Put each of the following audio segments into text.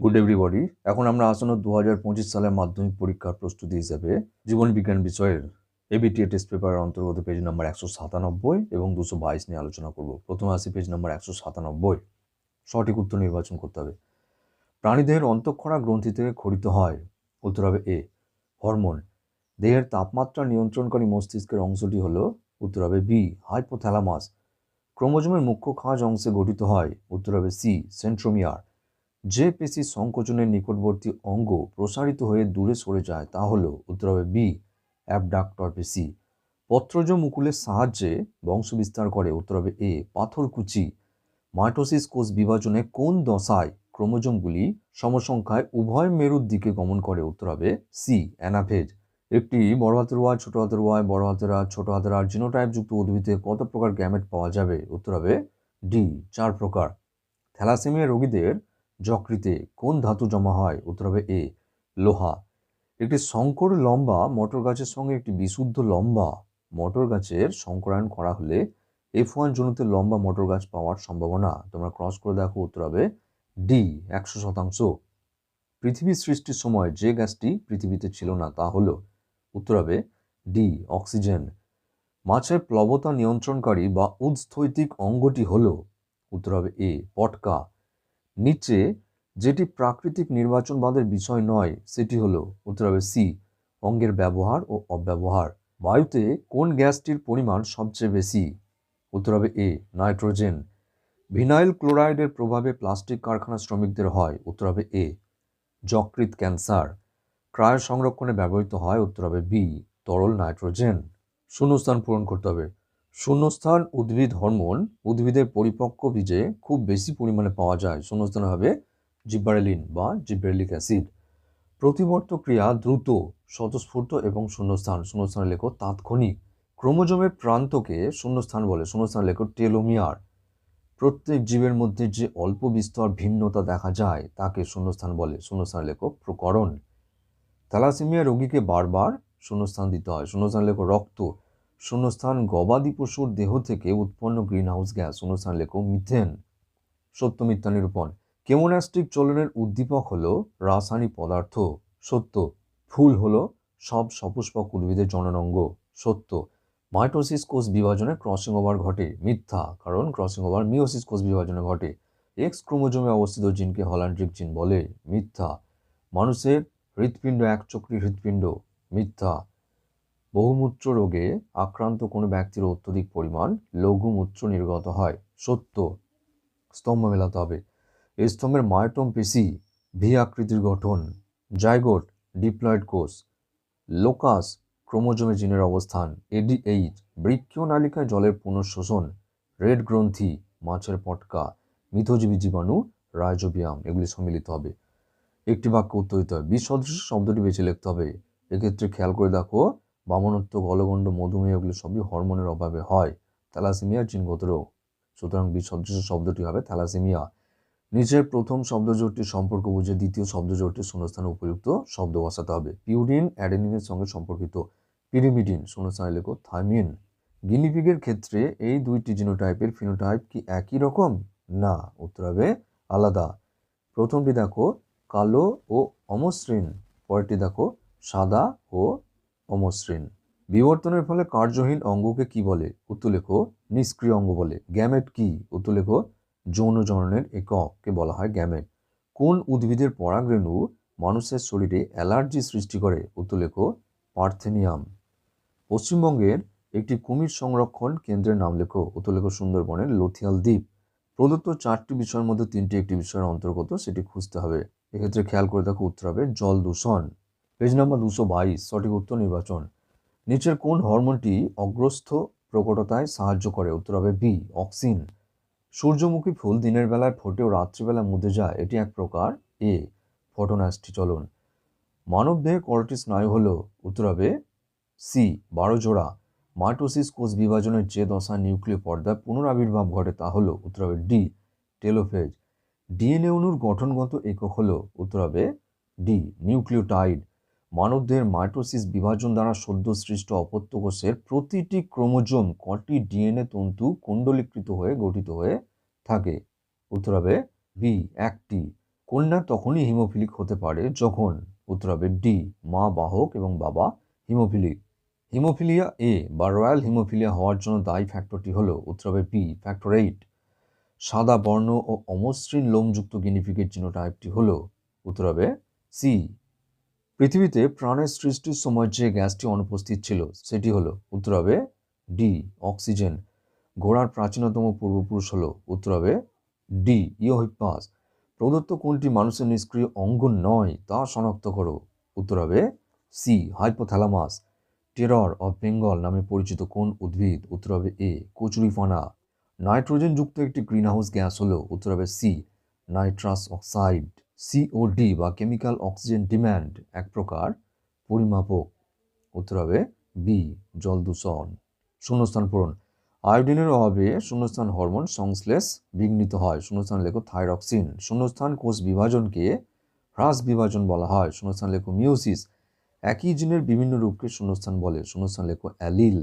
Good everybody এখন আমরা আসন্ন দু হাজার পঁচিশ সালের মাধ্যমিক পরীক্ষার প্রস্তুতি হিসেবে জীবন বিজ্ঞান বিষয়ের এবিটিএ টেস্ট পেপারের অন্তর্গত পেজ নাম্বার একশো সাতানব্বই এবং দুশো বাইশ নিয়ে আলোচনা করব। প্রথমে আসি পেজ নাম্বার একশো সাতানব্বই। সঠিক উত্তর নির্বাচন করতে হবে। প্রাণীদেহের অন্তঃক্ষরা গ্রন্থি থেকে খরিত হয়। উত্তর হবে এ হরমোন। দেহের তাপমাত্রা নিয়ন্ত্রণকারী মস্তিষ্কের অংশটি হলো, উত্তর হবে বি হাইপোথ্যালামাস ক্রোমোজোমের মুখ্য খাঁজ অংশে গঠিত হয়। উত্তর হবে সি সেন্ট্রোমিয়ার যে পেশি সংকোচনের নিকটবর্তী অঙ্গ প্রসারিত হয়ে দূরে সরে যায়, তা হল উত্তর হবে বি অ্যাবডাক্টর পেশি পত্রজ মুকুলের সাহায্যে বংশবিস্তার করে উত্তর হবে এ, পাথরকুচি। মাইটোসিস কোষ বিভাজনে কোন দশায় ক্রোমোজোমগুলি সমসংখ্যায় উভয় মেরুর দিকে গমন করে উত্তর হবে সি অ্যানাভেজ একটি বড় হাতের ওয়াই, ছোট হাতের ওয়াই, বড় হাতের আর, ছোট হাতের আর জিনোটাইপ যুক্ত উদ্ভিদে কত প্রকার গ্যামেট পাওয়া যাবে উত্তর হবে ডি, চার প্রকার। থ্যালাসেমিয়া রোগীদের যকৃতে কোন ধাতু জমা হয়? উত্তর হবে এ, লোহা। একটি শঙ্কর লম্বা মটর গাছের সঙ্গে একটি বিশুদ্ধ লম্বা মটর গাছের সংকরায়ন করা হলে এফ ওয়ান জনুতে লম্বা মটর গাছ পাওয়ার সম্ভাবনা। তোমরা ক্রস করে দেখো, উত্তর হবে ডি একশো শতাংশ। পৃথিবী সৃষ্টির সময় যে গ্যাসটি পৃথিবীতে ছিল না, তা হলো, উত্তর হবে ডি অক্সিজেন। মাছের প্লবতা নিয়ন্ত্রণকারী বা উৎস্থৈতিক অঙ্গটি হলো, উত্তর হবে এ, পটকা। নিচে যেটি প্রাকৃতিক নির্বাচনবাদের বিষয় নয়, সেটি হলো উত্তর হবে সি, অঙ্গের ব্যবহার ও অব্যবহার। বায়ুতে কোন গ্যাসটির পরিমাণ সবচেয়ে বেশি? উত্তর হবে এ, নাইট্রোজেন। ভিনাইল ক্লোরাইডের প্রভাবে প্লাস্টিক কারখানা শ্রমিকদের হয়, উত্তর হবে এ যকৃত ক্যান্সার। ক্রায় সংরক্ষণে ব্যবহৃত হয়, উত্তর হবে বি, তরল নাইট্রোজেন। শূন্যস্থান পূরণ করতে হবে। শূন্যস্থান, উদ্ভিদ, হরমোন, উদ্ভিদের পরিপক্ক বীজে খুব বেশি পরিমাণে পাওয়া যায়। শূন্যস্থান হবে জিব্বারেলিন বা জিব্রেলিক অ্যাসিড। প্রতিবর্ত ক্রিয়া দ্রুত, স্বতঃস্ফূর্ত এবং শূন্যস্থান। শূন্যস্থানে লেখো তাৎক্ষণিক। ক্রোমোজোমের প্রান্তকে শূন্যস্থান বলে। শূন্যস্থান লেখো টেলোমিয়ার। প্রত্যেক জীবের মধ্যে যে অল্প বিস্তর ভিন্নতা দেখা যায়, তাকে শূন্যস্থান বলে। শূন্যস্থান লেখো প্রকরণ। থ্যালাসেমিয়া রোগীকে বারবার শূন্যস্থান দিতে হয়। শূন্যস্থান লেখো রক্ত। শূন্যস্থান গবাদি পশুর দেহ থেকে উৎপন্ন গ্রিনহাউস গ্যাস শূন্যস্থান লেখো মিথেন। সত্য মিথ্যা নিরূপণ। কেমোনাস্টিক চলনের উদ্দীপক হলো রাসায়নিক পদার্থ। সত্য। ফুল হলো সব সপুষ্পক উদ্ভিদের জননাঙ্গ। সত্য। মাইটোসিস কোষ বিভাজনে ক্রসিং ওভার ঘটে। মিথ্যা, কারণ ক্রসিং ওভার মিওসিস কোষ বিভাজনে ঘটে। এক্স ক্রোমোজোমে অবস্থিত জিনকে হলান্ড্রিক জিন বলে। মিথ্যা। মানুষের হৃৎপিণ্ড একচক্রী হৃৎপিণ্ড। মিথ্যা। বহুমূত্র রোগে আক্রান্ত কোনো ব্যক্তির অত্যধিক পরিমাণ লঘুমূত্র নির্গত হয়। সত্য। স্তম্ভ মেলাতে হবে। এই স্তম্ভের মায়োটম পেশি ভি আকৃতির গঠন। জাইগোট, ডিপ্লয়েড কোষ। লোকাস ক্রোমোজোমে জিনের অবস্থান। এডি এইচ বৃক্ষীয় নালিকায় জলের পুনঃশোষণ। রেড গ্রন্থি, মাছের পটকা। মিথজীবী জীবাণু, রাইজোবিয়াম, এগুলি সম্মিলিত হবে। একটি বাক্য উত্তর দিতে হবে বিসদৃশ শব্দটি বেছে লিখতে হবে। এক্ষেত্রে খেয়াল করে দেখো বামনত্ব, গলগণ্ড, মধুমেহ এগুলো সবই হরমোনের অভাবে হয়। থ্যালাসেমিয়ার জিনগত রোগ সুতরাং বিসদৃশ শব্দটি হবে থ্যালাসেমিয়া। নিচের প্রথম শব্দজোটটির সম্পর্ক বুঝে দ্বিতীয় শব্দজোটটির শূন্যস্থানে উপযুক্ত শব্দ বসাতে হবে। পিউরিন, অ্যাডেনিনের সঙ্গে সম্পর্কিত। পিরিমিডিন, শূন্যস্থানে লেখো থাইমিন। গিনিপিগের ক্ষেত্রে এই দুইটি জিনোটাইপের ফিনোটাইপ কি একই রকম? না, উত্তর হবে আলাদা। প্রথমটি দেখো কালো ও অমসৃণ, পরেরটি দেখো সাদা ও অমসৃণ। বিবর্তনের ফলে কার্যহীন অঙ্গকে কি বলে? উত্তর লেখো, নিষ্ক্রিয় অঙ্গ বলে। গ্যামেট কি? উত্তর লেখো, যৌন জননের এককে বলা হয় গ্যামেট। কোন উদ্ভিদের পরাগরেণু মানুষের শরীরে অ্যালার্জি সৃষ্টি করে? উত্তর লেখো, পার্থেনিয়াম। পশ্চিমবঙ্গের একটি কুমির সংরক্ষণ কেন্দ্রের নাম লেখো। উত্তর লেখো, সুন্দরবনের লথিয়াল দ্বীপ। প্রদত্ত চারটি বিষয়ের মধ্যে তিনটি একটি বিষয়ের অন্তর্গত, সেটি খুঁজতে হবে। এক্ষেত্রে খেয়াল করে দেখো, উত্তর হবে জল দূষণ। পেজ নাম্বার দুশো বাইশ, সঠিক উত্তর নির্বাচন। নিচের কোন হরমোনটি অগ্রস্থ প্রকটতায় সাহায্য করে? উত্তর হবে বি অক্সিন। সূর্যমুখী ফুল দিনের বেলায় ফোটে ও রাত্রিবেলা মুদে যায়, এটি এক প্রকার। এ ফটোনাস্টি চলন। মানবদেহে করটি স্নায়ু হল উত্তর হবে সি বারো জোড়া। মাইটোসিস কোষ বিভাজনের যে দশা নিউক্লিয় পর্দায় পুনরাবির্ভাব ঘটে তা হলো, উত্তর হবে ডি টেলোফেজ। ডিএনএ অণুর গঠনগত একক হলো, উত্তর হবে ডি নিউক্লিওটাইড। মানবদেহের মাইটোসিস বিভাজন দ্বারা সদ্য সৃষ্ট অপত্য কোষের প্রতিটি ক্রোমোজোম কটি ডিএনএ তন্তু কুণ্ডলীকৃত হয়ে গঠিত হয়ে থাকে? উত্তর হবে বি, একটি। কন্যা তখনই হিমোফিলিক হতে পারে যখন, উত্তর হবে ডি, মা বাহক এবং বাবা হিমোফিলিক। হিমোফিলিয়া এ বা রয়্যাল হিমোফিলিয়া হওয়ার জন্য দায়ী ফ্যাক্টরটি হলো, উত্তর হবে বি, ফ্যাক্টর এইট। সাদা বর্ণ ও অমসৃণ লোমযুক্ত গিনিফিকের জিনোটাইপটি হলো, উত্তর হবে সি পৃথিবীতে প্রাণের সৃষ্টির সময় যে গ্যাসটি অনুপস্থিত ছিল, সেটি হলো, উত্তর হবে ডি, অক্সিজেন। ঘোড়ার প্রাচীনতম পূর্বপুরুষ হলো, উত্তর হবে ডি ইওহিপাস প্রদত্ত কোনটি মানুষের নিষ্ক্রিয় অঙ্গ নয়, তা শনাক্ত করো। উত্তর হবে C, hypothalamus. Terror of Bengal নামে পরিচিত কোন উদ্ভিদ? উত্তর হবে এ, কচুরিফানা। নাইট্রোজেনযুক্ত একটি গ্রিনহাউস গ্যাস হলো, উত্তর হবে সি, নাইট্রাস অক্সাইড। সিওডি বা কেমিক্যাল অক্সিজেন ডিম্যান্ড এক প্রকার পরিমাপক উত্তর হবে বি জল দূষণ। শূন্যস্থান পূরণ। আয়োডিনের অভাবে শূন্যস্থান হরমোন সংশ্লেষ বিঘ্নিত হয়। শূন্যস্থান লেখো থাইরক্সিন। শূন্যস্থান কোষ বিভাজনকে হ্রাস বিভাজন বলা হয়। শূন্যস্থান লেখো মিউসিস একই জিনের বিভিন্ন রূপকে শূন্যস্থান বলে। শূন্যস্থান লেখো অ্যালিল।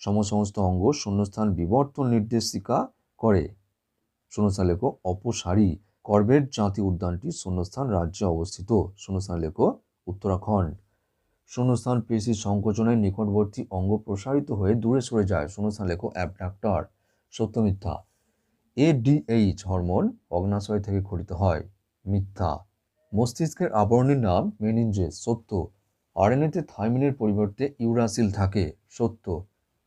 সমসমস্ত অঙ্গ শূন্যস্থান বিবর্তন নির্দেশিকা করে। শূন্যস্থান লেখো অপসারী। করবেট জাতীয় উদ্যানটি শূন্যস্থান রাজ্যে অবস্থিত। শূন্যস্থান লেখো উত্তরাখণ্ড। শূন্যস্থান পেশি সংকোচনের নিকটবর্তী অঙ্গ প্রসারিত হয়ে দূরে সরে যায়। শূন্যস্থান লেখো অ্যাবডাক্টর। সত্য মিথ্যা। এডিএইচ হরমোন অগ্নাশয় থেকে খরিত হয়। মিথ্যা। মস্তিষ্কের আবরণীর নাম মেনিনজেস। সত্য। আরএনএতে থাইমিনের পরিবর্তে ইউরাসিল থাকে। সত্য।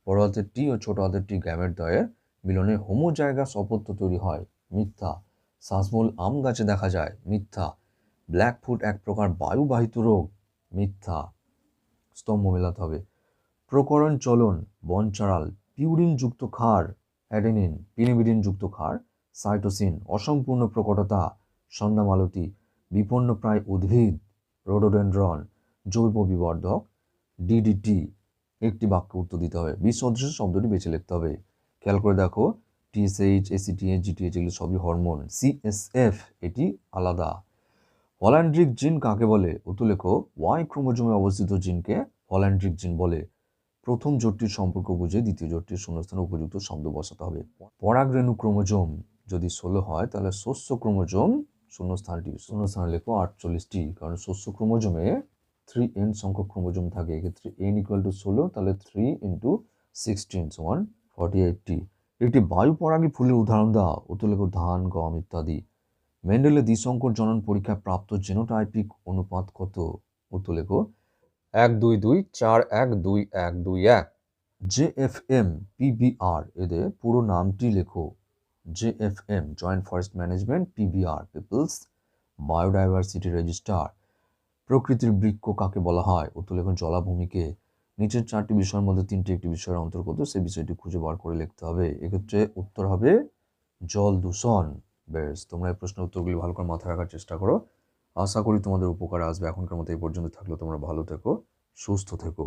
বড় হাতের টি ও ছোট হাতের টি গ্যামের দয়ের মিলনে হোমো জায়গা অপত্য তৈরি হয়। মিথ্যা। শ্বাসমূল আম গাছে দেখা যায়, মিথ্যা। ব্ল্যাকফুট এক প্রকার বায়ুবাহিত রোগ, মিথ্যা। স্তম্ভ মেলাতে হবে। প্রকরণ চলন বনচারাল পিউরিনযুক্ত ক্ষার, অ্যাডেনিন পিনিবিডিনযুক্ত ক্ষার, সাইটোসিন, অসম্পূর্ণ প্রকটতা সন্ধ্যামালতী বিপন্ন প্রায় উদ্ভিদ, রোডোডেন্ড্রন, জৈব বিবর্ধক ডিডিটি একটি বাক্য উত্তর দিতে হবে। বিশ সদৃশ শব্দটি বেছে লিখতে হবে। খেয়াল করে দেখো টিএসএইচ এসিটিএ জিটিএইচ এগুলো সবই হরমোন সিএসএফ এটি আলাদা। হল্যান্ড্রিক জিন কাকে বলে? উত্তরলেখ ওয়াই ক্রোমোজোমে অবস্থিত জিনকে হল্যান্ড্রিক জিন বলে। প্রথম জোটটির সম্পর্ক বুঝে দ্বিতীয় জোটটির শূন্যস্থানে উপযুক্ত শব্দ বসাতে হবে। পরাগরেণু ক্রোমোজোম যদি ষোলো হয়, তাহলে শস্য ক্রোমোজোম শূন্যস্থানটি। শূন্যস্থানে লেখো আটচল্লিশটি, কারণ শস্য ক্রোমোজোমে থ্রি এন সংখ্যক ক্রোমোজোম থাকে। এক্ষেত্রে এন ইকুয়াল টু ষোলো, তাহলে থ্রি ইন্টু সিক্সটিন সমান ফর্টি এইটটি একটি বায়ু পরাগী ফুলের উদাহরণ দেওয়া উত্তরলেখ ধান, গম ইত্যাদি। মেন্ডেলের দ্বিসংকর জনন পরীক্ষায় প্রাপ্ত জেনোটাইপিক অনুপাত কত? উত্তরলেখ এক দুই দুই চার এক দুই এক দুই এক। জে এফ এম পিবিআর এদের পুরো নামটি লেখো। J F M joint forest management PBR people's biodiversity register প্রকৃতির বৃক্ষ কাকে বলা হয়? উত্তরলেখ জলাভূমিকে। নিচের চারটি বিষয়ের মধ্যে তিনটি একটি বিষয়ের অন্তর্গত সেই বিষয়টি খুঁজে বার করে লিখতে হবে। এক্ষেত্রে উত্তর হবে জল দূষণ। বেশ তোমরা এই প্রশ্নের উত্তরগুলি ভালো করে মাথায় রাখার চেষ্টা করো। আশা করি তোমাদের উপকার আসবে। এখনকার মতো এই পর্যন্ত থাকলে। তোমরা ভালো থেকো, সুস্থ থেকো।